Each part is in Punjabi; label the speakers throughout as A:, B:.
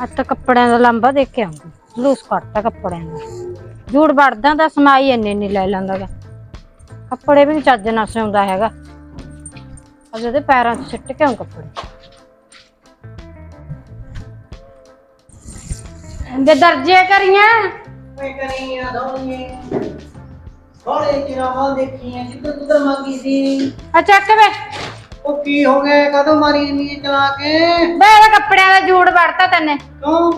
A: ਅੱਜ ਤਾਂ ਕੱਪੜਿਆਂ ਦਾ ਲੰਬਾ ਦੇਖ ਕੇ ਆਉਂਗੀ ਲੂਸ ਕੱਟਤਾ ਕੱਪੜਿਆਂ ਦਾ। ਜੂੜ ਵੜਦਾ ਦਾ ਸਮਾਈ ਇੰਨੇ ਇੰਨੀ ਲੈ ਲੈਂਦਾਗਾ ਕੱਪੜੇ ਵੀ ਨੀ ਚੱਜ ਨਾਲ ਸਿਉਂਦਾ ਹੈਗਾ। ਅੱਜ ਉਹਦੇ ਪੈਰਾਂ 'ਚ ਸਿੱਟ ਕੇ ਆਉਂ ਕੱਪੜੇ। ਦੇ ਦਰਜੇ ਕਰੀਆਂ।
B: ਕਰੀਆਂ ਦੋਨੀਏ ਥੋੜੇ ਚਿਰਾਂ ਬਾਅਦ ਦੇਖੀਆਂ ਜਿੱਧਰ ਤੁਦਰ ਮੰਗੀ ਸੀ।
A: ਆ ਚੱਕ ਵੇ।
B: ਉਹ ਕੀ ਹੋ ਗਿਆ? ਕਦੋਂ ਮਾਰੀ ਨਹੀਂ ਚਲਾ ਕੇ?
A: ਬੇ ਇਹਦੇ ਕੱਪੜਿਆਂ ਦਾ ਜੂੜ ਵੜਤਾ ਤੈਨੇ।
B: ਕਿਉਂ?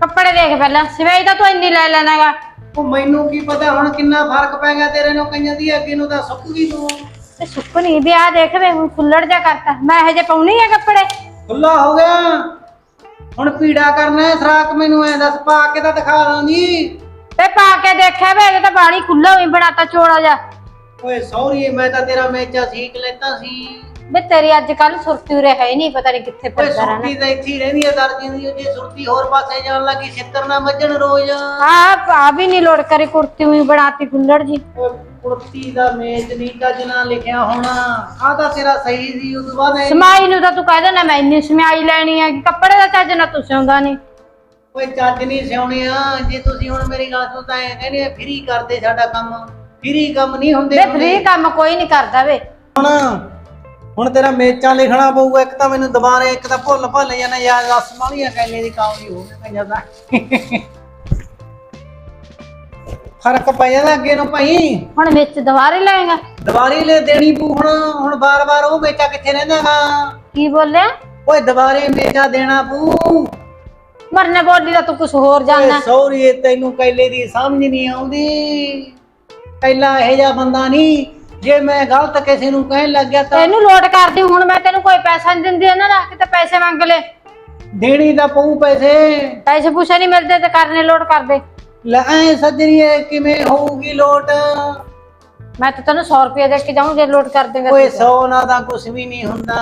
A: ਕੱਪੜੇ ਦੇਖ ਪਹਿਲਾਂ। ਸਵੇਈ ਤਾਂ ਤੂੰ ਇੰਨੀ ਲੈ ਲੈਣਾਗਾ।
B: ਉਹ ਮੈਨੂੰ ਕੀ ਪਤਾ ਹੁਣ ਕਿੰਨਾ ਫ਼ਰਕ ਪੈ ਗਿਆ ਤੇਰੇ ਨੂੰ ਕਈਆਂ ਦੀ ਅੱਗੇ ਨੂੰ ਤਾਂ ਸੁੱਕ ਗਈ ਤੂੰ।
A: ਤੇ ਸੁੱਕ ਨਹੀਂ ਵੀ ਆ ਦੇਖ ਵੇ ਹੁਣ ਫੁੱਲੜ ਜਾ ਕਰਤਾ। ਮੈਂ ਇਹੋ ਜਿਹੇ ਪਾਉਣੀ ਆ ਕੱਪੜੇ?
B: ਖੁੱਲਾ ਹੋ ਗਿਆ। ਹੁਣ ਪੀੜਾ ਕਰਨਾ ਹੈ ਸਰਾਕ ਮੈਨੂੰ ਐ ਦੱਸ ਪਾ ਕੇ ਤਾਂ ਦਿਖਾ ਦਾਂਗੀ
A: ਤੇ ਪਾ ਕੇ ਦੇਖਿਆ ਵੇ ਇਹਦੇ ਤਾਂ ਬਾਣੀ ਖੁੱਲਾ ਹੋਈ ਬਣਾਤਾ ਚੋੜਾ ਜਾ
B: ਓਏ ਸੌਰੀ ਮੈਂ ਤਾਂ ਤੇਰਾ ਮੇਚਾ ਸੀਕ ਲੈਤਾ ਸੀ।
A: ਵੇ ਤੇਰੀ ਅੱਜ ਕੱਲ ਸੁਰਤੀ ਉਰੇ ਹੈ ਹੀ ਨਹੀਂ ਪਤਾ ਨਹੀਂ ਕਿੱਥੇ
B: ਓਏ
A: ਫਿਰਦਾ ਰਹਿਣਾ।
B: ਸੁਰਤੀ ਤਾਂ ਇੱਥੇ ਹੀ ਰਹਿੰਦੀ ਹੈ ਦਰਜੀ ਦੀ ਜੇ ਸੁਰਤੀ ਹੋਰ ਪਾਸੇ ਜਾਣ ਲੱਗੀ ਛਿੱਤਰ ਨਾ ਵੱਜਣ ਰੋਜ਼।
A: ਆ ਆ ਵੀ ਨਹੀਂ ਲੋੜ ਕਰੀ ਕੁਰਤੀ ਹੋਈ ਬਣਾਤੀ ਫੁੱਲੜ ਜੀ।
B: ਓਏ ਕੁਰਤੀ ਦਾ ਮੇਚ ਨਹੀਂ ਚੱਜ ਨਾਲ ਲਿਖਿਆ ਹੋਣਾ ਆਹ ਤਾਂ ਤੇਰਾ ਸਹੀ ਸੀ ਉਸ ਤੋਂ ਬਾਅਦ ਇਹ-
A: ਸਮਾਈ ਨੂੰ ਤਾਂ ਤੂੰ ਕਹਿ ਦੇਣਾ ਮੈਂ ਇੰਨੀ ਸਮਾਈ ਲੈਣੀ ਆ ਕੱਪੜੇ ਦਾ ਚੱਜ ਨਾ ਤੂੰ ਸਿਉਂਦਾ ਨਹੀਂ।
B: ਓਏ ਚੱਜ ਨਹੀਂ ਸਿਉਣਿਆ ਜੇ ਤੁਸੀਂ ਹੁਣ ਮੇਰੀ ਗੱਲ ਸੁਣ ਤਾਂ ਐਂ ਕਹਿੰਦੇ ਫ੍ਰੀ ਕਰਦੇ ਸਾਡਾ ਕੰਮ। ਫ੍ਰੀ ਕੰਮ ਨਹੀਂ ਹੁੰਦੇ
A: ਵੇ ਫ੍ਰੀ ਕੰਮ ਕੋਈ ਨਹੀਂ ਕਰਦਾ ਵੇ।
B: ਹੁਣ ਹੁਣ ਤੇਰਾ ਮੇਚਾ ਲਿਖਣਾ ਪਊਗਾ ਇੱਕ ਤਾਂ ਮੈਨੂੰ ਦੁਬਾਰੇ ਇੱਕ ਤਾਂ ਭੁੱਲ ਭੱਲ ਜਾਣਾ ਯਾਰ ਰਸ ਵਾਲੀਆਂ ਕੈਲੇ ਦੀ ਕਾਮੜੀ ਹੋ ਗਈ ਪੰਜਾਂ ਦਾ ਫ਼ਰਕ ਪੈ ਜਾਂਦਾ ਅੱਗੇ ਨੂੰ ਭਾਈ।
A: ਹੁਣ ਵਿੱਚ ਦੁਬਾਰੇ ਲਾਏਗਾ?
B: ਦੁਬਾਰੇ ਲੈ ਦੇਣੀ ਪੂ ਹੁਣ ਹੁਣ ਬਾਰ-ਬਾਰ ਉਹ ਮੇਚਾ ਕਿੱਥੇ ਰਹਿੰਦਾਗਾ?
A: ਕੀ ਬੋਲਿਆ?
B: ਓਏ ਦੁਬਾਰੇ ਮੇਚਾ ਦੇਣਾ ਪੂ
A: ਮਰਨੇ ਬੋਲੀ ਦਾ ਤੂੰ ਕੁਝ ਹੋਰ ਜਾਣਦਾ
B: ਸੌਰੀ ਤੈਨੂੰ ਕੈਲੇ ਦੀ ਸਮਝ ਨਹੀਂ ਆਉਂਦੀ। ਪਹਿਲਾਂ ਇਹ ਜਿਹਾ ਬੰਦਾ ਨਹੀਂ ਜੇ ਮੈਂ ਗਲਤ ਕਿਸੇ ਨੂੰ ਕਹਿਣ ਲੱਗ ਗਿਆ ਤਾਂ
A: ਇਹਨੂੰ ਲੋਟ ਕਰਦੀ ਹੁਣ ਮੈਂ ਤੈਨੂੰ ਕੋਈ ਪੈਸਾ ਨਹੀਂ ਦਿੰਦੀ ਇਹਨਾਂ ਦਾ ਕਿਤੇ ਪੈਸੇ ਮੰਗ ਲੈ।
B: ਦੇਣੀ ਤਾਂ ਪਊ ਪੈਸੇ।
A: ਪੈਸੇ ਪੂਸੇ ਨਹੀਂ ਮਿਲਦੇ ਤੇ ਕਰਨੇ ਲੋਟ ਕਰਦੇ।
B: ਲੈ ਐ ਸੱਜਣੀਏ ਕਿਵੇਂ ਹੋਊਗੀ ਲੋਟ?
A: ਮੈਂ ਤਾਂ ਤੈਨੂੰ 100 ਰੁਪਏ ਦੇ ਕੇ ਜਾਊਂ ਜੇ ਲੋਟ ਕਰ ਦੇਗਾ
B: ਓਏ 100 ਨਾ ਤਾਂ ਕੁਝ ਵੀ ਨਹੀਂ ਹੁੰਦਾ।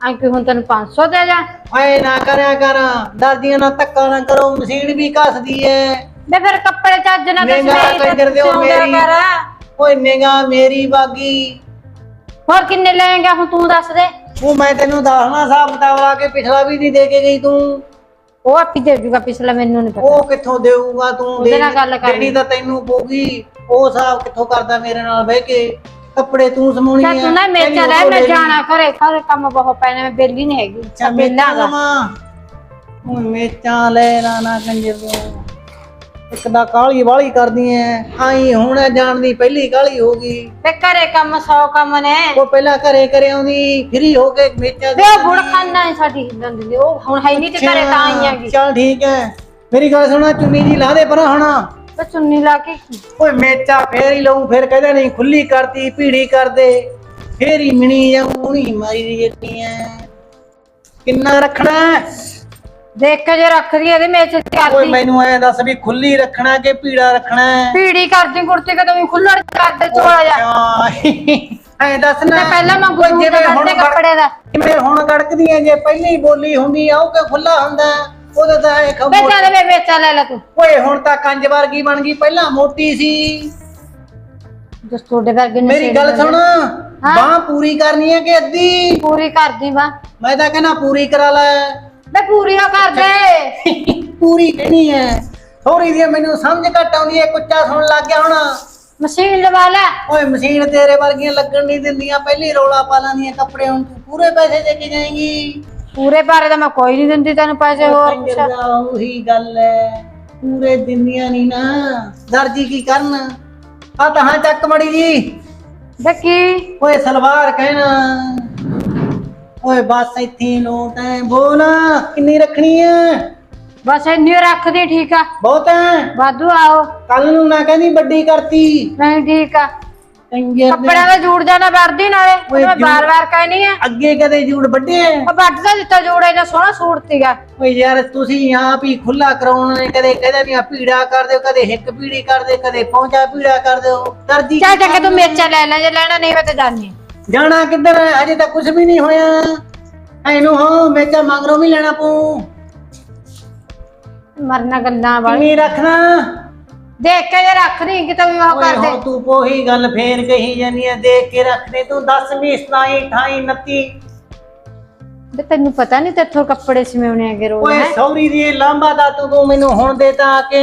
A: ਆਂ ਕਿ ਹੁਣ ਤੈਨੂੰ 500 ਦੇ ਜਾ?
B: ਐ ਨਾ ਕਰਿਆ ਕਰ ਦਰਦੀਆਂ ਨਾਲ ਧੱਕਾ ਨਾ ਕਰੋ ਮਸ਼ੀਨ ਵੀ ਕੱਸਦੀ ਐ।
A: ਮੈਂ ਫਿਰ ਕੱਪੜੇ ਚੱਜ ਨਾਲ ਤੇ
B: ਨਿਗਾਹ
A: ਸਵੇਈ ਤੇ
B: ਕੰਜਰ ਦਿਓ
A: ਸਿਉਂਦਿਆ
B: ਮੇਰੀ।
A: ਕਰ।
B: ਓਏ ਨਿਗਾ ਮੇਰੀ ਬਾਗੀ।
A: ਹੋਰ ਕਿੰਨੇ ਲਏਗਾ ਹੁਣ ਤੂੰ ਦੱਸ ਦੇ।
B: ਉਹ ਮੈਂ ਤੈਨੂੰ ਦੱਸਣਾ ਹਿਸਾਬ ਕਿਤਾਬ ਲਾ ਕੇ ਪਿਛਲਾ ਵੀ ਨਹੀਂ ਦੇ ਕੇ ਗਈ ਤੂੰ।
A: ਉਹ ਆਪੀ ਦੇ ਜੂਗਾ ਪਿਛਲਾ ਮੈਨੂੰ ਨਹੀਂ ਪਤਾ।
B: ਉਹ ਕਿੱਥੋਂ ਦੇਊਗਾ ਤੂੰ?
A: ਉਹਦੇ ਨਾਲ ਗੱਲ ਕਰ
B: ਦੇਣੀ ਤਾਂ ਤੈਨੂੰ ਪਊਗੀ ਉਹ ਹਿਸਾਬ ਕਿੱਥੋਂ ਕਰਦਾ ਮੇਰੇ ਨਾਲ ਬਹਿ ਕੇ? ਕੱਪੜੇ ਤੂੰ ਸਮਾਉਣੀ
A: ਤਾਂ ਤੂੰ ਨਾ ਮੇਚਾ ਰਹਿ ਮੈਂ ਜਾਣਾ ਘਰੇ। ਘਰੇ ਕੰਮ ਬਹੁਤ ਪੈਣਾ ਮੈਂ ਬੇਲੀ ਨਹੀਂ ਹੈਗੀ। ਸਭ ਬੇਲਾਂਗਾ
B: ਉਹ ਮੇਚਾਂ ਲੈ ਨਾ ਨਾ ਕੰਜਰ ਦਿਓ ਇੱਕ ਦਾ ਕਾਲੀ ਵਾਲੀ ਕਰਦੀ ਐ ਆਈ ਹੁਣ ਜਾਣ ਦੀ ਪਹਿਲੀ ਕਾਲੀ ਹੋ ਗਈ।
A: ਤੇ ਘਰੇ ਕੰਮ 100 ਕੰਮ ਨੇ।
B: ਉਹ ਪਹਿਲਾਂ ਘਰੇ ਕਰੇ ਆਉਂਦੀ ਫਰੀ ਹੋ ਕੇ ਮੇਚਾਂ
A: ਵੇ ਉਹ ਗੁੜ ਖਾਨਾ ਹੈ ਸਾਡੀ ਦਿੰਦੀ ਉਹ ਹੁਣ ਹੈ ਨਹੀਂ ਤੇ ਘਰੇ ਤਾਂ ਆਈ ਆਂਗੀ
B: ਚੱਲ ਠੀਕ ਐ। ਮੇਰੀ ਗੱਲ ਸੁਣਾ ਚੁੰਨੀ ਜੀ ਲਾ ਦੇ ਪਰਾਂ ਹੁਣ
A: ਤੇ ਚੁੰਨੀ ਲਾ ਕੇ
B: ਓਏ ਮੇਚਾ ਫੇਰ ਹੀ ਲਊ ਫੇਰ ਕਹਿੰਦੇ ਨਹੀਂ ਖੁੱਲੀ ਕਰਤੀ ਭੀੜੀ ਕਰ ਦੇ ਫੇਰ ਹੀ ਮਿਣੀ ਜਾਊ ਨਹੀਂ ਮਾਰੀ ਦੀ ਜੱਟੀ ਐ। ਕਿੰਨਾ ਰੱਖਣਾ?
A: ਦੇਖ ਕੇ ਜੇ ਰੱਖਦੀ ਇਹਦੇ ਮੇਚ
B: ਓਏ
A: ਕਰਦੀ
B: ਮੈਨੂੰ ਐ ਦੱਸ ਵੀ ਖੁੱਲੀ ਰੱਖਣਾ ਕਿ ਭੀੜਾ ਰੱਖਣਾ ਹੈ?
A: ਪੀੜੀ ਕਰਦੀ ਕੁਰਤੀ ਕਦੋਂ ਵੀ ਖੁੱਲੜ ਕਰਦੇ ਚੋਲਾ ਜਾ
B: ਐ ਦੱਸ ਨਾ।
A: ਤੇ ਪਹਿਲਾਂ ਮੈਂ
B: ਓਏ ਜਿਵੇਂ ਹੁਣ
A: ਕੱਪੜੇ ਦਾ।
B: ਜਿਵੇਂ ਹੁਣ ਗੜਕਦੀ ਐ ਜੇ ਪਹਿਲਾਂ ਹੀ ਬੋਲੀ ਹੁੰਦੀ ਆ ਉਹ ਕਿ ਖੁੱਲਾ ਹੁੰਦਾ ਉਹਦਾ ਤਾਂ ਐ
A: ਵੇ
B: ਖਮੋ
A: ਚੱਲ ਵੇ ਮੇਚਾ ਲੈ ਲੈ ਤੂੰ।
B: ਓਏ ਹੁਣ ਤਾਂ ਕੰਜ ਵਰਗੀ ਬਣ ਗਈ ਪਹਿਲਾਂ ਮੋਟੀ ਸੀ।
A: ਜਿਸ ਤੁਹਾਡੇ ਵਰਗੇ ਨੇ
B: ਮੇਰੀ ਗੱਲ ਸੁਣ। ਬਾਹ ਪੂਰੀ ਕਰਨੀ ਹੈ ਕਿ ਅੱਧੀ?
A: ਪੂਰੀ ਕਰਦੀ ਵਾ
B: ਮੈਂ ਤਾਂ ਕਹਿੰਦਾ ਪੂਰੀ ਕਰਾ ਲੈ।
A: ਵੇ ਪੂਰੀ ਹੋ ਕਰ ਦੇ।
B: ਪੂਰੀ ਕਹਿਣੀ ਹੈ ਥੋੜੀ ਜਿਹੀ ਮੈਨੂੰ ਸਮਝ ਘੱਟ ਆਉਂਦੀ ਹੈ ਕੁੱਚਾ ਸੁਣ ਲੱਗ ਗਿਆ ਹੁਣ।
A: ਮਸ਼ੀਨ ਲਵਾ ਲੈ।
B: ਓਏ ਮਸ਼ੀਨ ਤੇਰੇ ਵਰਗੀਆਂ ਲੱਗਣ ਨਹੀਂ ਦਿੰਦੀਆਂ। ਪਹਿਲੀ ਰੋਲਾ ਪਾ ਲੈਂਦੀਆਂ ਕੱਪੜੇ ਹੁਣ ਤੂੰ ਪੂਰੇ ਪੈਸੇ ਦੇ ਕੇ ਜਾਏਂਗੀ।
A: ਪੂਰੇ ਬਾਰੇ ਤਾਂ ਮੈਂ ਕੋਈ ਨਹੀਂ ਦਿੰਦੀ ਤੈਨੂੰ ਪੈਸੇ ਹੋਰ
B: ਦਾ ਉਹੀ ਗੱਲ ਹੈ ਪੂਰੇ ਦਿੰਦੀਆਂ ਨਹੀਂ ਨਾ। ਦਰਜੀ ਕੀ ਕਰਨ? ਆ ਤਾਂ ਹਾਂ ਚੱਕ ਮੜੀ ਜੀ।
A: ਵੇ ਕੀ
B: ਓਏ ਸਲਵਾਰ ਕਹਿਣਾ। ਓਏ ਬਸ ਇੱਥੇ ਲੋਟ ਹੈ। ਬੋਲ ਕਿੰਨੀ ਰੱਖਣੀ ਹੈ?
A: ਬਸ ਇੰਨੀ ਰੱਖਦੀ ਠੀਕ ਆ।
B: ਬਹੁਤ ਹੈ।
A: ਵਾਧੂ ਆਓ
B: ਕੱਲ ਨੂੰ ਨਾ ਕਹਿੰਦੀ ਵੱਡੀ ਕਰਤੀ।
A: ਨਹੀਂ ਠੀਕ ਆ।
B: ਕੰਜਰ ਨੇ।
A: ਕੱਪੜਿਆਂ ਦਾ ਜੂੜ ਜਾਣਾ ਵਰਦੀ ਨਾਲੇ।
B: ਓਏ
A: ਮੈਂ
B: ਜੂੜ-
A: ਬਾਰ-ਬਾਰ ਕਹਿਨੀ ਆ।
B: ਅੱਗੇ ਕਦੇ ਜੂੜ ਵੱਡੇ
A: ਉਹ ਵੱਢ ਦਾ ਦਿੱਤਾ ਜੂੜ ਇਹਦਾ ਸੋਹਣਾ ਸੂਟ ਸੀਗਾ।
B: ਓਏ ਯਾਰ ਤੁਸੀਂ ਆਪ ਹੀ ਖੁੱਲਾ ਕਰਾਉਣ ਨੇ ਕਦੇ ਕਹਿੰਦੇ ਨਹੀਂ ਆ ਪੀੜਾ ਕਰ ਦਿਓ ਕਦੇ ਹਿੱਕ ਪੀੜੀ ਕਰ ਦਿਓ ਕਦੇ ਪੌਂਚਾ ਪੀੜਾ ਕਰ ਦਿਓ। ਦਰਜੀ
A: ਚੱਲ ਚੱਕ ਤੂੰ ਮੇਚਾ ਲੈ ਲੈ ਜੇ ਲੈਣਾ ਨਹੀਂ ਮੈਂ ਤੇ ਜਾਣੀ
B: ਜਾਣਾ ਕਿੱਧਰ ਹੈ? ਅਜੇ ਤਾਂ ਕੁਝ ਵੀ ਨਹੀਂ ਹੋਇਆ। ਐਨੂੰ ਹਾਂ ਮੇਚਾ ਮੰਗਰੋਂ ਵੀ ਲੈਣਾ ਪਊ।
A: ਮਰਨਾ ਗੱਲਾਂ ਵਾਲੀ।
B: ਕਿੰਨੀ ਰੱਖਣਾ?
A: ਦੇਖ ਕੇ ਜੇ ਰੱਖਦੀ ਕਿ ਤੂੰ ਉਹ
B: ਓਏ
A: ਕਰ ਦੇ
B: ਹੁਣ ਤੂੰ ਉਹੀ ਗੱਲ ਫੇਰ ਕਹੀ ਜਾਨੀ ਆ ਦੇਖ ਕੇ ਰੱਖਦੇ। ਤੂੰ 10 20 27 28 29
A: ਤੇ ਤੈਨੂੰ ਪਤਾ ਨਹੀਂ ਤੇਥੋਂ ਕੱਪੜੇ ਸਿਮਉਣੇ ਆਗੇ ਰੋਜ਼
B: ਓਏ
A: ਹੈਂ?
B: ਸੌਰੀ ਦੀ ਲਾਂਬਾ ਦਾ ਤੂੰ ਤੂੰ ਮੈਨੂੰ ਹੁਣ ਦੇਤਾ ਆ ਕੇ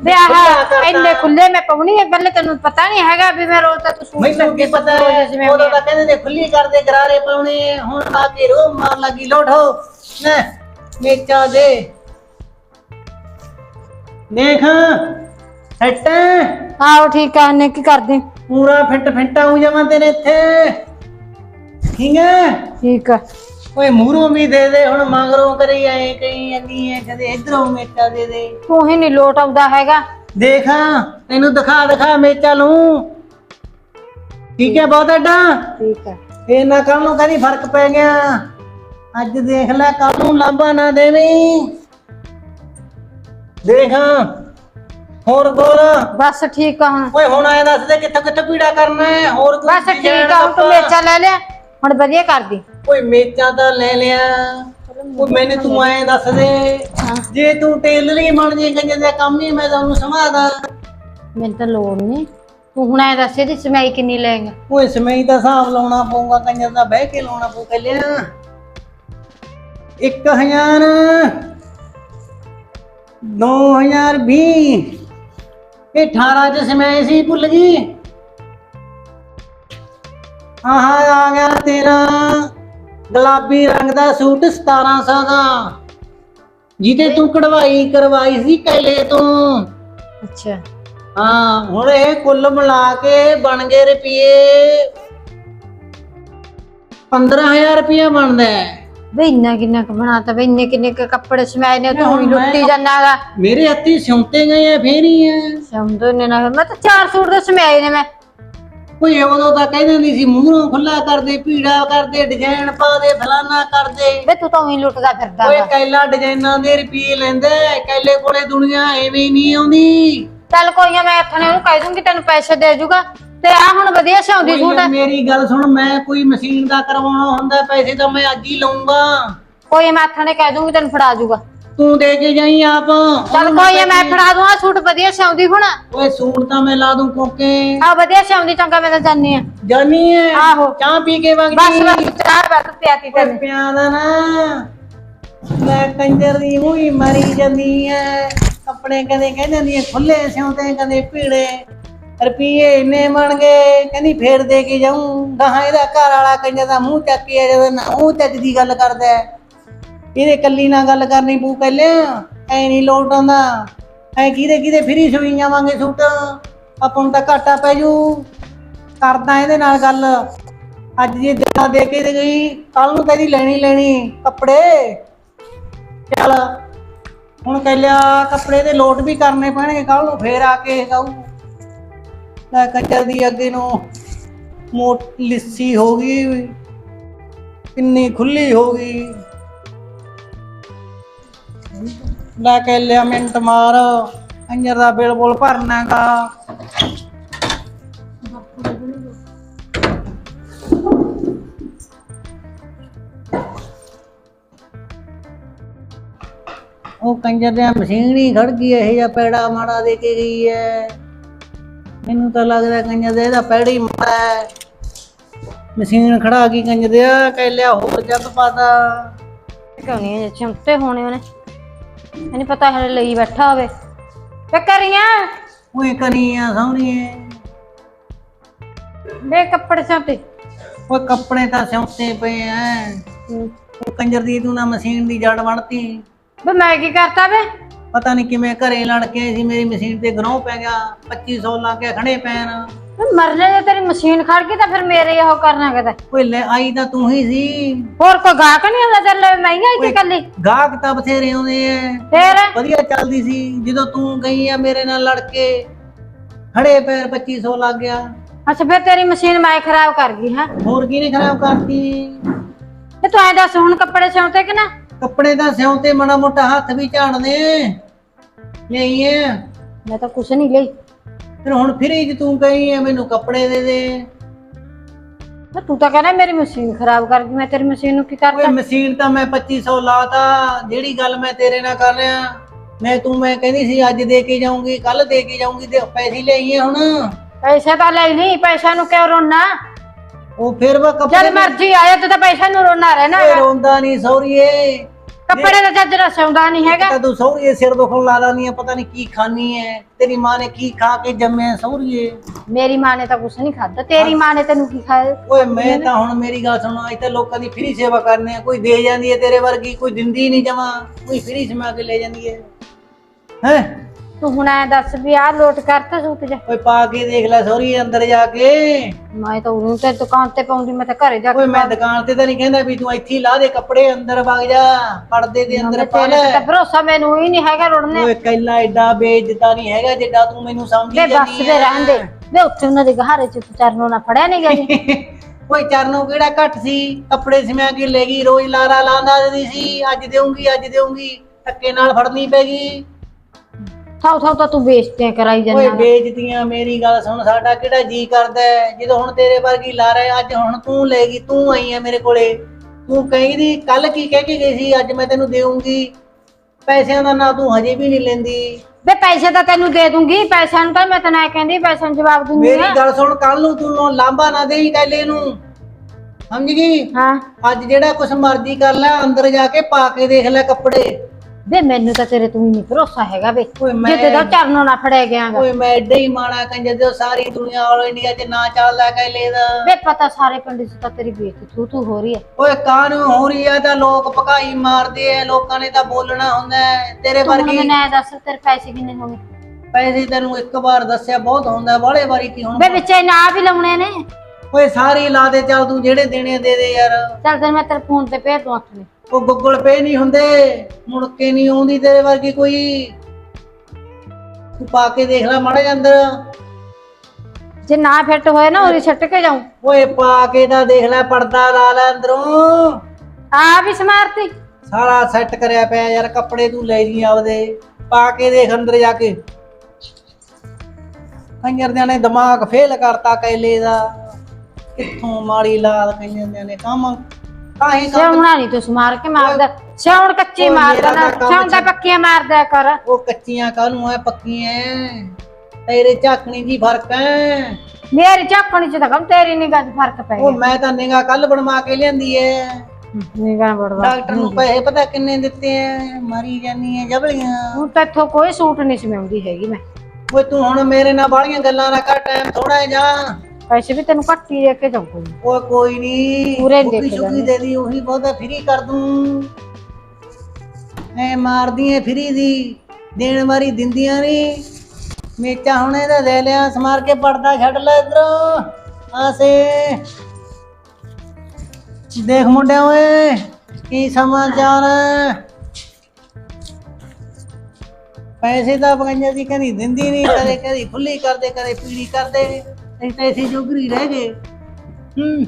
A: ਵੇ
B: ਖੁੱਲਾ
A: ਆਹ
B: ਕਰਤਾ।
A: ਇੰਨੇ ਖੁੱਲੇ ਮੈਂ ਪਾਉਣੀ ਹੈ ਪਹਿਲੇ ਤੈਨੂੰ ਪਤਾ ਨਹੀਂ ਹੈਗਾ ਵੀ ਮੈਂ ਰੋਜ਼ ਤਾਂ ਤੂੰ ਸੂਟ
B: ਮੈਨੂੰ ਕੀ ਪਤਾ ਹੈ? ਤਾਂ ਕਹਿੰਦੇ ਨੇ ਖੁੱਲੀ ਕਰਦੇ ਗਰਾਰੇ ਪਾਉਣੇ। ਹੁਣ ਆ ਕੇ ਰੋ ਮਾਰ ਲੱਗੀ ਲੋਟੋ ਨਾ ਮੇਚਾ ਦੇ। ਦੇਖ ਹਟ
A: ਆਹੋ ਠੀਕ ਆ ਨੇ ਕੀ ਕਰਦੇ?
B: ਪੂਰਾ ਫਿੱਟ ਫਿੱਟਾ ਹੋ ਜਾਵਾਂ ਤੇਰੇ ਇੱਥੇ। ਠੀਕ ਹੈ?
A: ਠੀਕ ਆ।
B: ਓਏ ਮੂਹਰੋਂ ਵੀ ਦੇ ਦੇ ਹੁਣ ਮਗਰੋਂ ਕਰੀ ਆਏ ਕਈ ਜਾਂਦੀ ਹੈ ਕਦੇ ਇਧਰੋਂ ਮੇਚਾ ਦੇ ਦੇ।
A: ਤੂੰ ਹੀ ਨਹੀਂ ਲੋਟ ਆਉਂਦਾ ਹੈਗਾ।
B: ਦੇਖ ਤੈਨੂੰ ਦਿਖਾ ਦਿਖਾ ਮੇਚਾ ਲੂੰ। ਠੀਕ ਹੈ ਬਹੁਤ ਅੱਡਾ?
A: ਠੀਕ ਆ।
B: ਇਹ ਨਾ ਕੱਲ ਨੂੰ ਕਦੀ ਫ਼ਰਕ ਪੈ ਗਿਆ। ਅੱਜ ਦੇਖ ਲੈ ਕੱਲ ਨੂੰ ਲਾਂਬਾ ਨਾ ਦੇਵੀਂ। ਦੇਖ ਹੋਰ ਬੋਲ।
A: ਬਸ ਠੀਕ ਆ ਹੁਣ।
B: ਓਏ ਹੁਣ ਆਏ ਦੱਸ ਦੇ ਕਿੱਥੇ ਕਿੱਥੇ ਪੀੜਾ ਕਰਨਾ ਹੈ? ਹੋਰ ਕੋਈ
A: ਬਸ ਠੀਕ ਆ ਹੁਣ ਤੂੰ। ਮੇਚਾ ਲੈ ਲਿਆ। ਹੁਣ ਵਧੀਆ ਕਰਦੀ।
B: ਓਏ ਮੇਚਾਂ ਤਾਂ ਲੈ ਲਿਆ। ਓਏ ਮੈਨੇ ਤੂੰ ਆਏ ਦੱਸ ਦੇ ਜੇ ਤੂੰ ਟੇਲਰੀ ਬਣ ਜੇ ਕੰਜੇ ਦਾ ਕੰਮ ਹੀ ਮੈਂ ਤੁਹਾਨੂੰ ਸਮਝਦਾ
A: ਮੈਨੂੰ ਤਾਂ ਲੋੜ ਨਹੀਂ। ਤੂੰ ਹੁਣ ਐ ਦੱਸ ਇਹਦੀ ਸਮਾਈ ਕਿੰਨੀ ਲੈਂਗਾ
B: ਓਏ ਸਮੇਂ ਦਾ ਹਿਸਾਬ ਲਾਉਣਾ ਪਊਗਾ ਕੰਜਰ ਦਾ ਬਹਿ ਕੇ ਲਾਉਣਾ ਪਊ ਕੱਲਿਆ 1000 2020 ਇਹ 18 ਚ ਸਮੇਂ ਸੀ ਭੁੱਲ ਗਈ? ਆਹ ਆ ਗਿਆ ਤੇਰਾ। ਗੁਲਾਬੀ ਰੰਗ ਦਾ ਸੂਟ 1700 ਦਾ। ਜਿਹਦੇ ਤੂੰ ਕਢਵਾਈ ਕਰਵਾਈ ਸੀ ਕੈਲੇ ਤੋਂ।
A: ਅੱਛਾ।
B: ਹਾਂ ਹੁਣ ਇਹ ਕੁੱਲ ਮਿਲਾ ਕੇ ਬਣ ਗਏ ਰੁਪਏ 15000 ਰੁਪਏ ਬਣਦਾ ਹੈ।
A: ਵੇ ਇੰਨਾ ਕਿੰਨਾ ਕੁ ਬਣਾਤਾ ਵੇ ਇੰਨੇ ਕਿੰਨੇ ਕੁ ਕੱਪੜੇ ਸਮਾਏ ਨੇ ਤੂੰ
B: ਹੁਣ
A: ਹੀ
B: ਮੈਂ
A: ਲੁੱਟੀ ਜਾਨਾਗਾ
B: ਮੇਰੇ ਹੱਥੀ ਸਿਉਂਤੇ ਗਏ ਆ ਫੇਰ ਹੀ ਆ।
A: ਸਮਝੋ ਨੇ ਨਾ ਮੈਂ ਤਾਂ ਚਾਰ ਸੂਟ ਦੇ ਸਮਾਏ ਨੇ ਮੈਂ।
B: ਕੋਈ ਉਦੋਂ ਤਾਂ ਕਹਿੰਦੇ ਨਹੀਂ ਸੀ ਮੂਹਰੋਂ ਖੁੱਲਾ ਕਰਦੇ ਪੀੜਾ ਕਰਦੇ ਡਿਜ਼ਾਈਨ ਪਾ ਦੇ ਫਲਾਨਾ ਕਰਦੇ।
A: ਵੇ ਤੂੰ ਤਾਂ ਉਹੀ ਲੁੱਟਦਾ ਫਿਰਦਾ
B: ਓਏ
A: ਵਾ।
B: ਕੈਲਾ ਡਿਜ਼ਾਈਨਾਂ ਦੇ ਰੁਪਏ ਲੈਂਦਾ ਕੈਲੇ ਕੋਲੇ ਦੁਨੀਆ ਐਵੇਂ ਹੀ ਨਹੀਂ ਆਉਂਦੀ।
A: ਚੱਲ ਕੋਈ ਨਾ ਮੈਂ ਹੱਥ ਨੇ ਕਹਿ ਦੂੰਗੀ ਤੈਨੂੰ ਪੈਸੇ ਦੇ ਜੂਗਾ। ਤੇ ਆ ਹੁਣ ਵਧੀਆ ਸਿਉਂਦੀ ਸੂਟ
B: ਮੇਰੀ ਗੱਲ ਸੁਣ ਮੈਂ ਕੋਈ ਮਸ਼ੀਨ ਦਾ ਕਰਵਾਉਣਾ ਹੁੰਦਾ ਪੈਸੇ ਤਾਂ ਮੈਂ ਅੱਜ ਹੀ ਲਊਂਗਾ।
A: ਕੋਈ ਮੈਂ ਨੇ ਕਹਿ ਦੂੰਗੀ ਤੈਨੂੰ ਫੜਾ ਜੂਗਾ।
B: ਤੂੰ ਦੇ ਕੇ ਜਾਈ ਆਪ।
A: ਚੱਲ ਕੋਈ ਨਾ ਮੈਂ ਫੜਾ ਦੂੰਗਾ ਸੂਟ ਵਧੀਆ ਸਿਉਂਦੀ ਹੁਣ।
B: ਓਏ ਸੂਟ ਤਾਂ ਮੈਂ ਲਾ ਦੂੰ ਕੋਕੇ।
A: ਆ ਵਧੀਆ ਸਿਉਂਦੀ ਚੰਗਾ ਮੈਂ ਤਾਂ ਜਾਣੀ ਆ।
B: ਜਾਨੀ ਹੈ
A: ਆਹੋ।
B: ਚਾਹ ਪੀ ਕੇ ਵਗ
A: ਬਸ
B: ਜੀ।
A: ਬਸ ਚਾਰ ਬਸ ਪਿਆਤੀ
B: ਓਏ
A: ਤੈਨੂੰ।
B: ਪਿਆ ਦਾ ਨਾ। ਮੈਂ ਕੰਜਰ ਦੀ ਹੋਈ ਮਰੀ ਜਾਂਦੀ ਐ। ਕੱਪੜੇ ਕਦੇ ਕਹਿ ਜਾਂਦੀ ਐ ਖੁੱਲੇ ਸਿਉਂਤੇ ਕਦੇ ਪੀੜੇ ਰੁਪਈਏ ਇੰਨੇ ਬਣ ਗਏ ਕਹਿੰਦੀ ਫੇਰ ਦੇ ਕੇ ਜਾਊਂ। ਗਾਹਾਂ ਇਹਦਾ ਘਰ ਵਾਲਾ ਕੰਜਰ ਦਾ ਮੂੰਹ ਚੱਕ ਕੇ ਜਦੋਂ ਨਾ ਉਹ ਚੱਜ ਦੀ ਗੱਲ ਕਰਦਾ ਹੈ। ਇਹਦੇ ਕੱਲੀ ਨਾਲ ਗੱਲ ਕਰਨੀ ਪਊ ਪਹਿਲਾਂ? ਐ ਨਹੀਂ ਲੋਟ ਆਉਂਦਾ। ਐ ਕਿਹਦੇ ਕਿਹਦੇ ਫਰੀ ਸੂਈ ਜਾਵਾਂਗੇ ਸੂਟ? ਆਪਾਂ ਨੂੰ ਤਾਂ ਘਾਟਾ ਪੈ ਜੂ। ਕਰਦਾ ਇਹਦੇ ਨਾਲ ਗੱਲ। ਅੱਜ ਜੇ ਦਿਨਾ ਦੇ ਕੇ ਤੇ ਗਈ ਕੱਲ ਨੂੰ ਕਹਿੰਦੀ ਲੈਣੀ ਲੈਣੀ, ਕੱਪੜੇ। ਚੱਲ, ਹੁਣ ਕਹਿ ਲਿਆ ਕੱਪੜੇ ਦੇ ਲੋਟ ਵੀ ਕਰਨੇ ਪੈਣਗੇ ਕੱਲ ਨੂੰ ਫੇਰ ਆ ਕੇ ਕਹੂ। ਲੈ ਕੱਚਰ ਦੀ ਅੱਗੇ ਨੂੰ ਮੋਟ ਲਿੱਸੀ ਹੋ ਗਈ, ਕਿੰਨੀ ਖੁੱਲੀ ਹੋ ਗਈ। ਲੈ ਕੇ ਲਿਆ ਮਿੰਟ ਮਾਰ। ਅੰਜਰ ਦਾ ਬਿਲ ਬੁਲ ਭਰਨਾਗਾ ਉਹ ਕੰਜਰ ਦੇ ਮਸ਼ੀਨ ਹੀ ਖੜ ਗਈ, ਇਹ ਜਾਂ ਪੈੜਾ ਮਾੜਾ ਦੇ ਕੇ ਗਈ ਹੈ ਮੈਨੂੰ ਤਾਂ ਲੱਗਦਾ ਕੰਜਰ ਦੇ ਇਹਦਾ ਪੈੜਾ ਹੀ ਮਾੜਾ ਹੈ ਮਸ਼ੀਨ ਖੜਾ ਗਈ ਕੰਜਰ ਦੇ ਕਹਿ ਲਿਆ ਹੋਰ ਜੱਗ ਪਾਤਾ।
A: ਕਿਉਂ ਚਿੰਤੇ ਹੋਣੇ ਉਹਨੇ। ਮੈਨੂੰ ਪਤਾ ਹਲੇ ਲਈ ਬੈਠਾ ਹੋਵੇ। ਵੇ ਕਰੀਆਂ?
B: ਓਏ ਕਰੀਆਂ ਸੋਹਣੀਏ
A: ਵੇ ਕੱਪੜੇ ਸਾਪੇ
B: ਓਏ ਕੱਪੜੇ ਤਾਂ ਸਿਉਂਤੇ ਪਏ ਐ। ਉਹ ਕੰਜਰ ਦੀ ਤੂੰ ਨਾ ਮਸ਼ੀਨ ਦੀ ਜੜ ਵੜਤੀ
A: ਵੇ ਮੈਂ ਕੀ ਕਰਤਾ ਵੇ
B: ਪਤਾ ਨਹੀਂ ਕਿਵੇਂ ਘਰੇ ਲੜ ਕੇ ਆਈ ਸੀ ਮੇਰੀ ਮਸ਼ੀਨ ਤੇ ਗਰੋਹ ਪੈ ਗਿਆ 2500 ਲਾ ਕੇ ਖੜੇ ਪੈਣ।
A: ਵੇ ਮਰਨੇ ਜੇ ਤੇਰੀ ਮਸ਼ੀਨ ਖੜ ਗਈ ਤਾਂ ਫਿਰ ਮੇਰੇ ਉਹ ਕਰਨਾ ਕਿਤੇ।
B: ਓਏ ਲੈ ਆਈ ਤਾਂ ਤੂੰ ਹੀ ਸੀ।
A: ਹੋਰ ਕੋਈ ਗਾਹਕ ਨਹੀਂ ਤੇਰੇ ਲਈ? ਮੈਂ ਹੀ ਆਈ ਸੀ ਕੱਲੀ
B: ਗਾਹਕ ਤਾਂ ਬਥੇਰੇ ਆਉਂਦੇ ਐ
A: ਫੇਰ?
B: ਵਧੀਆ ਚੱਲਦੀ ਸੀ। ਜਦੋਂ ਤੂੰ ਗਈ ਆ ਮੇਰੇ ਨਾਲ ਲੜ ਕੇ ਖੜੇ ਪੈਰ 2500 ਲੱਗ ਗਿਆ।
A: ਅੱਛਾ ਫਿਰ ਤੇਰੀ ਮਸ਼ੀਨ ਮੈਂ ਖਰਾਬ ਕਰ ਗਈ ਹਾਂ?
B: ਹੋਰ ਕਿਹਨੇ ਖਰਾਬ ਕਰਤੀ?
A: ਤੇ ਤੂੰ ਐ ਦੱਸ ਹੁਣ ਕੱਪੜੇ ਸਿਉਂਤੇ ਕਿ ਨਾ?
B: ਕੱਪੜੇ ਤਾਂ ਸਿਉਂ ਤੇ ਮਾੜਾ ਮੋਟਾ ਹੱਥ ਵੀ ਝਾੜਨੇ। ਲਈਏ
A: ਮੈਂ ਤਾਂ ਕੁਛ ਨਹੀਂ ਲਈ।
B: ਫਿਰ ਹੁਣ ਫਿਰ ਹੀ ਤੂੰ ਗਈ ਆ ਮੈਨੂੰ ਕੱਪੜੇ ਦੇ ਦੇ।
A: ਤੇ ਤੂੰ ਤਾਂ ਕਹਿੰਦਾ ਮੇਰੀ ਮਸ਼ੀਨ ਖਰਾਬ ਕਰ ਗਈ ਮੈਂ ਤੇਰੀ ਮਸ਼ੀਨ ਨੂੰ ਕੀ
B: ਓਏ
A: ਕਰਤਾ
B: ਮਸ਼ੀਨ ਤਾਂ ਮੈਂ 2500 ਲਾਤਾ ਜਿਹੜੀ ਗੱਲ ਮੈਂ ਤੇਰੇ ਨਾਲ ਕਰ ਰਿਹਾ। ਮੈਂ ਤੂੰ ਮੈਂ ਕਹਿੰਦੀ ਸੀ ਅੱਜ ਦੇ ਕੇ ਜਾਊਂਗੀ ਕੱਲ ਦੇ ਕੇ ਜਾਊਂਗੀ ਤੇ ਪੈਸੇ ਲਈਏ ਹੁਣ।
A: ਪੈਸੇ ਤਾਂ ਲੈ ਲਈ ਪੈਸਿਆਂ ਨੂੰ ਕਿਉਂ ਰੋਣਾ?
B: ਉਹ ਫਿਰ ਵਾ
A: ਜਦ
B: ਕੱਪੜੇ
A: ਮਰਜ਼ੀ ਆਇਆ ਤੂੰ ਤਾਂ ਪੈਸਾ ਨੂੰ ਰੋਣਾ ਰਹਿਣਾ
B: ਓਏ ਰੋਂਦਾ ਨਹੀਂ ਸੌਰੀਏ।
A: ਕੱਪੜੇ ਦਾ ਚੱਜ ਨਾਲ ਸਿਉਂਦਾ ਨਹੀਂ ਹੈਗਾ।
B: ਤਾਂ ਤੂੰ ਸੌਰੀਏ ਸਿਰ ਦੁਖਣ ਲਾ ਲਾਨੀ ਆ ਪਤਾ ਨਹੀਂ ਕੀ ਖਾਨੀ ਹੈ ਤੇਰੀ ਮਾਂ ਨੇ ਕੀ ਖਾ ਕੇ ਜੰਮਿਆ ਸੌਰੀਏ
A: ਮੇਰੀ ਮਾਂ ਨੇ ਤਾਂ ਕੁਛ ਨਹੀਂ ਖਾਦਾ ਤੇਰੀ ਮਾਂ ਨੇ ਤੈਨੂੰ ਕੀ ਖਾਇਆ?
B: ਓਏ ਮੈਂ ਤਾਂ ਹੁਣ ਮੇਰੀ ਗੱਲ ਸੁਣੋ ਅੱਜ ਤਾਂ ਲੋਕਾਂ ਦੀ ਫ੍ਰੀ ਸੇਵਾ ਕਰਨੇ ਆ ਕੋਈ ਦੇ ਜਾਂਦੀ ਹੈ ਤੇਰੇ ਵਰਗੀ ਕੋਈ ਦਿੰਦੀ ਨਹੀਂ ਜਮਾ। ਕੋਈ ਫ੍ਰੀ ਸਮਾ ਕੇ ਲੈ ਜਾਂਦੀ ਹੈ ਹੈ?
A: ਤੂੰ ਹੁਣ ਐ ਦੱਸ ਵੀ ਆਹ ਲੋਟ ਕਰਤਾ ਸੂਟ ਜਾ
B: ਓਏ ਪਾ ਕੇ ਦੇਖ ਲੈ ਸੌਰੀ ਅੰਦਰ ਜਾ ਕੇ।
A: ਮੈਂ ਤਾਂ ਉਹਨੂੰ ਤੇ ਦੁਕਾਨ ਤੇ ਪਾਉਂਦੀ ਮੈਂ ਤਾਂ ਘਰੇ ਜਾ
B: ਓਏ
A: ਕੇ
B: ਮੈਂ ਦੁਕਾਨ ਤੇ ਤਾਂ ਨਹੀਂ ਕਹਿੰਦਾ ਵੀ ਤੂੰ ਇੱਥੇ ਹੀ ਲਾ ਦੇ ਕੱਪੜੇ ਅੰਦਰ ਵਗ ਜਾ ਪਰਦੇ ਦੇ ਅੰਦਰ ਪਾ ਲੈ।
A: ਤਾਂ ਭਰੋਸਾ ਮੈਨੂੰ ਹੀ ਨਹੀਂ ਹੈਗਾ ਰੁੜਨੇ।
B: ਓਏ ਕੱਲਾ ਐਡਾ ਬੇਇੱਜ਼ਤਾ ਨਹੀਂ ਹੈਗਾ ਜਿੱਡਾ ਤੂੰ ਮੈਨੂੰ ਸਮਝੀ ਜਾਂਦੀ
A: ਬੱਸ ਦੇ ਰਹਿਣ ਦੇ। ਵੇ ਉੱਥੇ ਉਹਨਾਂ ਦੇ ਘਾਰੇ ਚ ਚਰਨੋਂ ਨਾ ਫੜਿਆ ਨਹੀਂ ਗਈ
B: ਓਏ ਚਰਨੋਂ ਕਿਹੜਾ ਘੱਟ ਸੀ? ਕੱਪੜੇ ਸਮਿਆ ਕੇ ਲੈ ਗਈ ਰੋਜ਼ ਲਾਰਾ ਲਾਂਦਾ ਦਿੰਦੀ ਸੀ। ਅੱਜ ਦੇਉਂਗੀ ਅੱਜ ਦੇਉਂਗੀ ਧੱਕੇ ਨਾਲ ਫੜਨੀ ਪੈਗੀ
A: ਥਾਉ ਥਾਉ ਤਾਂ ਤੂੰ ਬੇਇੱਜ਼ਤੀਆਂ ਕਰਾਈ
B: ਓਏ
A: ਜਾਂਦਾ
B: ਬੇਇੱਜ਼ਤੀਆਂ ਮੇਰੀ ਗੱਲ ਸੁਣ ਸਾਡਾ ਕਿਹੜਾ ਜੀ ਕਰਦਾ ਹੈ? ਜਦੋਂ ਹੁਣ ਤੇਰੇ ਵਰਗੀ ਲਾਰਾ ਹੈ, ਅੱਜ ਹੁਣ ਤੂੰ ਲੈ ਗਈ ਤੂੰ ਆਈ ਹੈ ਮੇਰੇ ਕੋਲੇ। ਤੂੰ ਕਹਿੰਦੀ ਕੱਲ ਕੀ ਕਹਿ ਕੇ ਗਈ ਸੀ? ਅੱਜ ਮੈਂ ਤੈਨੂੰ ਦੇਉਂਗੀ ਪੈਸਿਆਂ ਦਾ ਨਾ ਤੂੰ ਹਜੇ ਵੀ ਨਹੀਂ ਲੈਂਦੀ।
A: ਵੇ ਪੈਸੇ ਤਾਂ ਤੈਨੂੰ ਦੇ ਦੂੰਗੀ ਪੈਸਿਆਂ ਨੂੰ ਤਾਂ ਮੈਂ ਤੈਨੂੰ ਐ ਕਹਿੰਦੀ ਪੈਸਿਆਂ ਨੂੰ ਜਵਾਬ ਦੂੰਗੀ
B: ਮੇਰੀ ਗੱਲ ਸੁਣ ਕੱਲ ਨੂੰ ਤੂੰ ਲਾਂਬਾ ਨਾ ਦੇਈ ਕੱਲੇ ਨੂੰ। ਸਮਝ ਗਈ?
A: ਹਾਂ।
B: ਅੱਜ ਜਿਹੜਾ ਕੁਛ ਮਰਜ਼ੀ ਕਰ ਲੈ ਅੰਦਰ ਜਾ ਕੇ ਪਾ ਕੇ ਦੇਖ ਲੈ ਕੱਪੜੇ।
A: ਵੇ ਮੈਨੂੰ ਤਾਂ ਤੇਰੇ ਤੋਂ ਹੀ ਨਹੀਂ ਭਰੋਸਾ ਹੈਗਾ ਵੇ।
B: ਓਏ ਮੈਂ
A: ਜਿੱਦੇ ਦਾ ਚਰਨੋਂ ਨਾ ਫੜਿਆ ਗਿਆਗਾ
B: ਓਏ ਮੈਂ ਐਡਾ ਹੀ ਮਾਣਾ ਕੰਜਰ ਜੋ ਸਾਰੀ ਦੁਨੀਆ ਆਲ ਇੰਡੀਆ 'ਚ ਨਾ ਚੱਲਦਾ ਕਹਿਲੇ ਦਾ
A: ਵੇ ਪਤਾ ਸਾਰੇ ਪਿੰਡ 'ਚ ਤਾਂ ਤੇਰੀ ਬੇਇੱਜ਼ਤੀ ਤੂੰ ਤੂੰ ਹੋ ਰਹੀ ਹੈ
B: ਓਏ ਕਾਨੂੰ ਹੋ ਰਹੀ ਆ? ਤਾਂ ਲੋਕ ਭਕਾਈ ਮਾਰਦੇ ਆ ਲੋਕਾਂ ਨੇ ਤਾਂ ਬੋਲਣਾ ਹੁੰਦਾ ਹੈ। ਤੇਰੇ
A: ਤੂੰ ਹੁਣ
B: ਵਰਗੀ
A: ਮੈਨੂੰ ਐ ਦੱਸ ਤੇਰੇ ਪੈਸੇ ਕਿੰਨੇ ਹੋਣਗੇ
B: ਪੈਸੇ ਤੈਨੂੰ ਇੱਕ ਵਾਰ ਦੱਸਿਆ ਬਹੁਤ ਹੁੰਦਾ ਬਾਹਲੇ ਵਾਰੀ ਕੀ ਹੁਣ
A: ਵੇ ਵਿੱਚੇ ਨਾ ਵੀ ਲਾਉਣੇ ਨੇ।
B: ਓਏ ਸਾਰੀ ਲਾ ਦੇ ਚੱਲ ਤੂੰ ਜਿਹੜੇ ਦੇਣੇ ਦੇ ਦੇ ਯਾਰ।
A: ਚੱਲ ਤੈਨੂੰ ਮੈਂ ਤੇਰੇ ਫੋਨ ਤੇ ਭੇਜ ਦੂੰ ਨੇ
B: ਉਹ ਗੂਗਲ ਪੇ ਨਹੀਂ ਹੁੰਦੇ ਮੁੜ ਕੇ ਨਹੀਂ ਆਉਂਦੀ ਤੇਰੇ ਵਰਗੀ ਕੋਈ। ਤੂੰ ਪਾ ਕੇ ਦੇਖ ਲੈ ਮਾੜਾ ਜਿਹਾ ਅੰਦਰ।
A: ਜੇ ਨਾ ਫਿੱਟ ਹੋਏ ਨਾ ਉਰੀ ਛੱਟ ਕੇ ਜਾਉਂ
B: ਓਏ ਪਾ ਕੇ ਤਾਂ ਦੇਖ ਲੈ ਪਰਦਾ ਲਾ ਲੈ ਅੰਦਰੋਂ।
A: ਆ ਵੀ ਸਮਾਰਤੀ।
B: ਸਾਰਾ ਸੈੱਟ ਕਰਿਆ ਪਿਆ ਯਾਰ ਕੱਪੜੇ ਤੂੰ ਲੈ ਜੀ ਆਪਦੇ। ਪਾ ਕੇ ਦੇਖ ਅੰਦਰ ਜਾ ਕੇ। ਕੰਜਰਦਿਆਂ ਨੇ ਦਿਮਾਗ ਫੇਲ ਕਰਤਾ ਕੈਲੇ ਦਾ। ਕਿੱਥੋਂ ਮਾੜੀ ਲਾਲ ਕੰਜਰਦਿਆਂ ਨੇ ਕੰਮ? ਤਾਂ ਹੀ ਕੰਮ
A: ਸਿਆਉਣਾ ਨਹੀਂ ਤੂੰ ਸਮਾਰ ਕੇ ਮਾਰਦਾ ਸਿਆਉਣ ਕੱਚੀ
B: ਓਏ
A: ਮਾਰਦਾ
B: ਮੇਰਾ
A: ਨਾ।
B: ਤਾਂ ਕੰਮ
A: ਸਿਆਉਣ ਤਾਂ ਪੱਕੀਆਂ ਮਾਰਦਾ ਕਰ।
B: ਉਹ ਕੱਚੀਆਂ ਕਾਹਨੂੰ ਐ? ਪੱਕੀਆਂ ਐ। ਤੇਰੇ ਝਾਕਣੀ ਦੀ ਫ਼ਰਕ ਐ।
A: ਮੇਰੀ ਝਾਕਣੀ ਚ ਤਾਂ ਕਮ ਤੇਰੀ ਨਿਗਾਹ 'ਚ ਫ਼ਰਕ ਪੈ
B: ਉਹ ਮੈਂ ਤਾਂ ਨਿਗਾ ਕੱਲ ਬਣਵਾ ਕੇ ਲਿਆਂਦੀ ਐ।
A: ਗਿਆ ਨਿਗਾਹ ਬੜਵਾ
B: ਡਾਕਟਰ ਨੂੰ ਪੈਸੇ ਪਤਾ ਕਿੰਨੇ ਦਿੱਤੇ ਐ? ਮਰੀ ਜਾਨੀ ਐ ਜਬਲੀਆਂ।
A: ਹੁਣ ਤਾਂ ਇੱਥੋਂ ਕੋਈ ਸੂਟ ਨਹੀਂ ਸਮਿਆਉਂਦੀ ਹੈਗੀ ਮੈਂ।
B: ਓਏ ਤੂੰ ਹੁਣ ਮੇਰੇ ਨਾਲ ਬਾਲੀਆਂ ਗੱਲਾਂ ਨਾ ਕਰ ਟਾਈਮ ਥੋੜਾ ਜਾ।
A: ਪੈਸੇ ਵੀ ਤੈਨੂੰ ਘੱਟ ਹੀ ਦੇ ਕੇ ਜਾਊਂਗੀ।
B: ਓਏ ਕੋਈ ਨਹੀਂ
A: ਪੂਰੇ ਨੀ ਦੇਖੇ
B: ਸ਼ੁਕੀ ਦੇ ਦੀ ਉਹੀ ਬਹੁਤਾ ਫਰੀ ਕਰ ਦੂੰ। ਐ ਮਾਰਦੀ ਐ ਫਰੀ ਦੀ ਦੇਣ ਵਾਰੀ ਦਿੰਦੀਆਂ ਨਹੀਂ ਮੇਚਾ ਹੁਣ ਇਹਦਾ ਲੈ ਲਿਆ ਸਮਾਰ ਕੇ ਪਰਦਾ ਛੱਡ ਲੈ ਇਧਰੋਂ। ਆਸੇ। ਦੇਖ ਮੁੰਡਿਆਂ ਓਏ ਕੀ ਸਮਾਚਾਰ ਹੈ? ਪੈਸੇ ਤਾਂ ਬਗੰਜਾ ਦੀ ਕਹਿੰਦੀ ਦਿੰਦੀ ਨਹੀਂ ਕਦੇ ਕਦੀ ਖੁੱਲੀ ਕਰਦੇ ਕਦੇ ਪੀੜੀ ਕਰਦੇ ਨਹੀਂ ਤਾਂ ਇਸੇ ਜੋਗਰੀ ਰਹਿ ਗਏ। ਹੂੰ।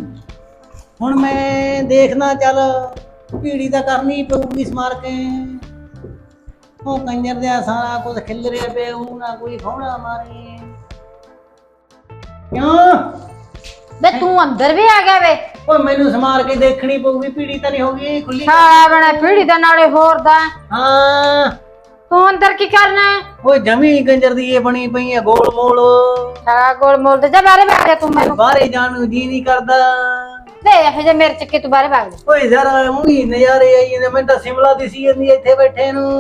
B: ਹੁਣ ਮੈਂ ਦੇਖਣਾ ਚੱਲ ਪੀੜੀ ਤਾਂ ਕਰਨੀ ਪਊਗੀ ਸਮਾਰ ਕੇ। ਉਹ ਕੰਜਰ ਦੇ ਸਾਰਾ ਕੁਝ ਖਿਲ ਰਿਹਾ ਪਿਆ ਉਹ ਨਾ ਕੋਈ ਖੌੜਾ ਮਾਰੇ। ਕਿਉਂ?
A: ਵੇ ਤੂੰ ਅੰਦਰ ਵੀ ਆ ਗਿਆ ਵੇ।
B: ਓਏ ਮੈਨੂੰ ਸਮਾਰ ਕੇ ਦੇਖਣੀ ਪਊਗੀ ਪੀੜੀ ਤਾਂ ਨਹੀਂ ਹੋਗੀ ਖੁੱਲੀ
A: ਸਾਰਾ ਬਣਾ ਪੀੜੀ ਦਾ ਨਾਲੇ ਹੋਰ ਦਾ
B: ਹਾਂ।
A: ਤੂੰ ਅੰਦਰ ਕੀ ਕਰਨਾ ਹੈ?
B: ਓਏ ਜਮੀ ਕੰਜਰ ਦੀ ਇਹ ਬਣੀ ਪਈ ਹੈ ਗੋਲ ਮੋਲ।
A: ਸਾਰਾ ਗੋਲ ਮੋਲ ਤੇ ਜਾ ਬਾਰੇ ਜਾ ਤੂੰ ਮੈਨੂੰ।
B: ਬਾਹਰੇ ਜਾਣ ਨੂੰ ਜੀ ਨਹੀਂ ਕਰਦਾ।
A: ਵੇ ਇਹ ਜੇ ਮੇਰੇ ਚੱਕੇ ਤੂੰ ਬਾਰੇ ਭਾਗ ਜਾ।
B: ਓਏ ਜ਼ਰਾ ਉਹੀ ਨਜ਼ਾਰੇ ਆਈ ਨੇ ਮੈਂ ਤਾਂ ਸਿਮਲਾ ਦਿਸੀ ਜਾਂਦੀ ਇੱਥੇ ਬੈਠੇ ਨੂੰ।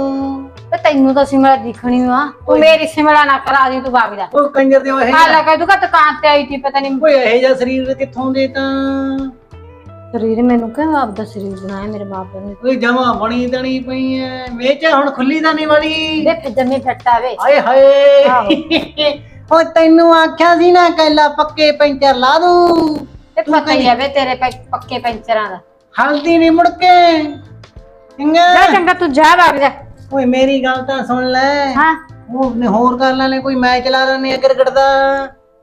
A: ਵੇ ਤੈਨੂੰ ਤਾਂ ਸਿਮਲਾ ਦਿਖਣੀ ਆ। ਤੂੰ ਮੇਰੀ ਸਿਮਲਾ ਨਾ ਕਰਾ ਦੀ ਤੂੰ ਭਾਗ ਜਾ।
B: ਉਹ ਕੰਜਰ ਦੇ ਇਹ
A: ਹਾਲਾ ਕਹਿ ਦੂਗਾ ਦੁਕਾਨ ਤੇ ਆਈ ਸੀ ਪਤਾ ਨਹੀਂ
B: ਓਏ ਇਹ ਜਿਹਾ ਸਰੀਰ ਕਿੱਥੋਂ ਦੇ ਤਾਂ?
A: ਸਰੀਰ ਮੈਨੂੰ ਕਹਿੰਦਾ ਆਪਦਾ ਸਰੀਰ ਬਣਾਇਆ ਮੇਰੇ ਮਾਪੇ ਨੇ?
B: ਓਏ ਜਮਾ ਬਣੀ ਤਣੀ ਪਈ ਐ। ਮੇਚਾ ਹੁਣ ਖੁੱਲੀ ਤਾਂ ਨਹੀਂ ਵਾਲੀ
A: ਵੇ ਜੰਮੀ ਫੱਟਾ ਵੇ।
B: ਹਾਏ ਹਾਏ। ਓ ਤੈਨੂੰ ਆਖਿਆ ਸੀ ਨਾ ਕੱਲਾ ਪੱਕੇ ਪੈਂਚਰ ਲਾ ਦੂੰ।
A: ਤੇ ਪਤਾ ਹੀ ਆ ਵੇ ਤੇਰੇ ਪੱਕੇ ਪੈਂਚਰਾਂ ਦਾ।
B: ਹਲਦੀ ਨਹੀਂ ਮੁੜ ਕੇ। ਚੰਗਾ।
A: ਜਾ ਚੰਗਾ ਤੂੰ ਜਾ ਭਾਗ ਜਾ।
B: ਓਏ ਮੇਰੀ ਗੱਲ ਤਾਂ ਸੁਣ ਲੈ।
A: ਹਾਂ।
B: ਉਹ ਨੇ ਹੋਰ ਕਰ ਲੈਣੇ ਕੋਈ ਮੈਚ ਲਾ ਲੈਣੇ ਕ੍ਰਿਕਟ ਦਾ।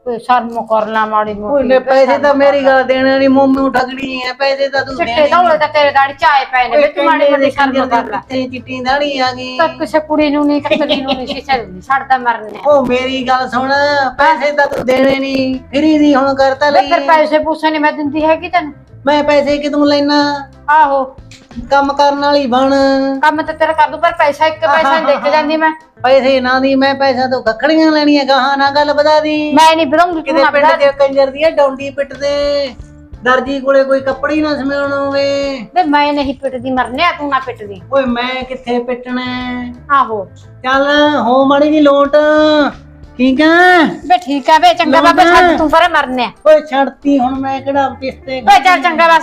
A: ਕੋਈ ਸ਼ਰਮ ਕਰ ਲਾ ਮਾੜੀ ਮੋਟੀ।
B: ਲੈ ਪੈਸੇ ਤਾਂ ਮੇਰੀ ਗੱਲ ਦੇਣੇ ਨਹੀਂ ਮੋਮੂ ਠਗਣੀ ਐ ਪੈਸੇ ਤਾਂ ਤੂੰ ਦੇਣੇ
A: ਧੌਲੇ ਤਾਂ ਤੇਰੇ ਦਾੜੀ ਚਾਏ ਪਏ ਨੇ ਵੇ ਤੂੰ ਮਾੜੀ ਮੋਟੀ ਸ਼ਰਮ ਕਰ ਲੈ।
B: ਕਿੱਥੇ ਚਿੱਟੀ ਦਾੜੀ ਆ ਗਈ।
A: ਤਾਂ ਕਿਸੇ ਕੁੜੀ ਨੂੰ ਨਹੀਂ ਕੱਟਣੀ ਨੂੰ ਨਹੀਂ ਸਿੱਛਾ ਨਹੀਂ ਛੱਡਦਾ ਮਰਨੇ
B: ਉਹ ਮੇਰੀ ਗੱਲ ਸੁਣ ਪੈਸੇ ਤਾਂ ਤੂੰ ਦੇਣੇ ਨਹੀਂ ਫਰੀ ਦੀ ਹੁਣ ਕਰਤਾ ਲਈ
A: ਫਿਰ ਪੈਸੇ ਪੂਸੇ ਨਹੀਂ ਮੈਂ ਦਿੰਦੀ ਹੈਗੀ ਤੈਨੂੰ।
B: ਮੈਂ ਪੈਸੇ ਕਿਦੋਂ ਲੈਣਾ?
A: ਆਹੋ।
B: ਕੰਮ ਕਰਨ ਵਾਲੀ ਬਣ।
A: ਕੰਮ ਤਾਂ ਤੇਰਾ ਕਰ ਦੂ ਪਰ ਪੈਸਾ ਇੱਕ ਪੈਸਾ ਨੀ ਦੇ ਕੇ ਜਾਂਦੀ ਮੈਂ।
B: ਪੈਸੇ ਨਾ ਦੀ ਮੈਂ ਪੈਸਾ ਤੋਂ ਕੱਖੜੀਆਂ ਲੈਣੀਆਂ ਗਾਹਾਂ ਨਾ ਗੱਲ ਵਧਾ ਦੀ।
A: ਮੈਂ ਨਹੀਂ ਤੂੰ
B: ਕਿਤੇ ਪਿੰਡ ਦੇ ਕੰਜਰ ਦੀ ਡੌਂਡੀ ਪਿੱਟਦੇ ਦਰਜੀ ਕੋਲੇ ਕੋਈ ਕੱਪੜੇ ਹੀ ਨਾ ਸਮਿਆਉਣ ਹੋਵੇ।
A: ਵੇ ਮੈਂ ਨਹੀਂ ਪਿੱਟਦੀ ਮਰਨਿਆ ਤੂੰ ਨਾ ਪਿੱਟਦੀ।
B: ਓਏ ਮੈਂ ਕਿੱਥੇ ਪਿੱਟਣਾ? ਹੈ?
A: ਆਹੋ।
B: ਚੱਲ ਹੋ ਮਾੜੀ ਦੀ ਲੋਟ। ਠੀਕ ਆ?
A: ਵੇ ਠੀਕ ਆ ਵੇ ਚੰਗਾ ਬਾਬਾ ਛੱਡ ਤੂੰ ਪਰੇ ਮਰਨਿਆ।
B: ਓਏ ਛੱਡਤੀ ਹੁਣ ਮੈਂ ਕਿਹੜਾ ਪਿਸਤੇ
A: ਓਏ ਚੱਲ ਚੰਗਾ ਬਸ